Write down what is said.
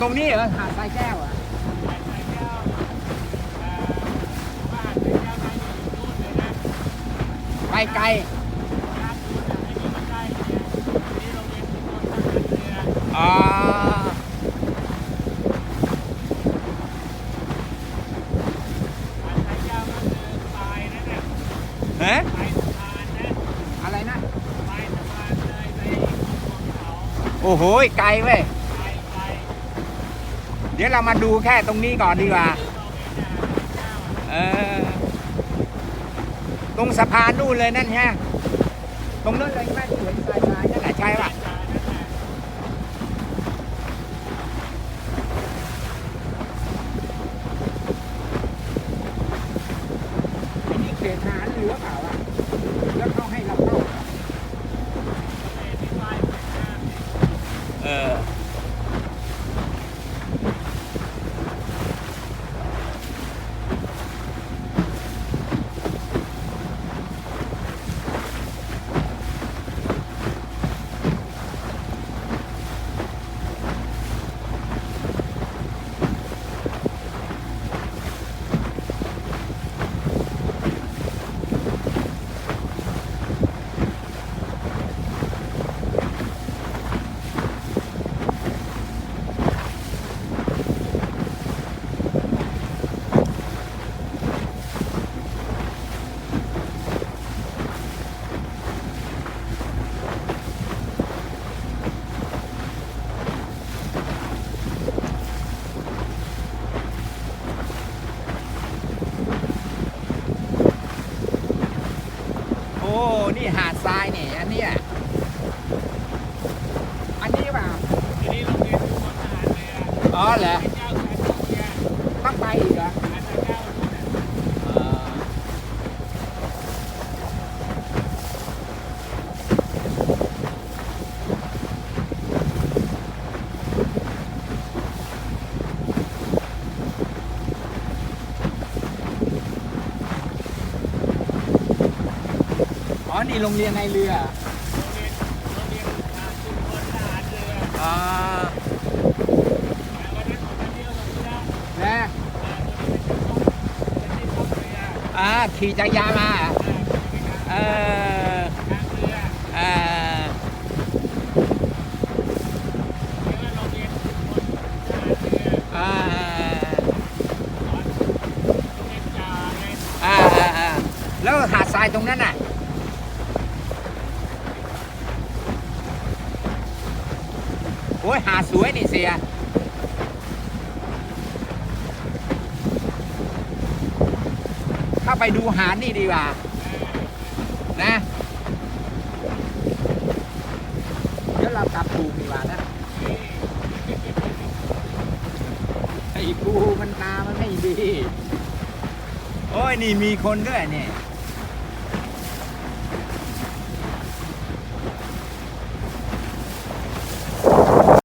ตรงนี้เหรอหาดทรายแก้วอะสายแก้วเอ่อบ้านสายแก้วไหนอยู่นู่นเลยนะไปไกลอะไอ้นี่มันใกล้เนี่ยนี่โรงเรียนชุมชนทหารเรืออ๋อหาดสายแก้วก็คือปลายนั่นน่ะไรนะ โอ้โห ไกลเว้ย เดี๋ยวเรามาดูแค่ตรงนี้ก่อนดีกว่า เออ ตรงสะพานนู่นเลยนั่นฮะ ตรงนั้นเลยแม่สวนทรายทรายนั่นแหละใช่ป่ะที่เขตทหารเรือเปล่าวะแล้วเขาให้เราเข้าเออ นี่หาดทรายเนี่ยอันเนี้ยอันนี้เปล่าทีนี้โรงเรียนชุมชนทหารเรืออ๋อเหรอ สายแก้วแสนสุขเนี่ย ต้องไปอีกเหรอ หาดสายแก้วนู่นน่ะ เอออ๋อ นี่โรงเรียนในเรือโรงเรียนโรงเรียนอ่าชุมชนทหารเรืออ่าแต่วันนั้นผมไปเที่ยวตรงนี้นะนะอ่าตรงนี้เป็นที่ท่องเรืออ่าขี่จักรยานมาอ่าเป็นการเออทางเรือเออเรียกว่าโรงเรียนชุมชนทหารเรืออ่าสอนโรงเรียนจ่าไงอ่าอ่าอ่าแล้วหาดทรายตรงนั้นน่ะ โอ้ยหาสวยนี่เสียเข้าไปดูหาดนี่ดีกว่า นะเดี๋ยวเรากลับถูดีกว่านะไอ้ปูมันตามันไม่ดี โอ้ยนี่มีคนด้วยเนี่ย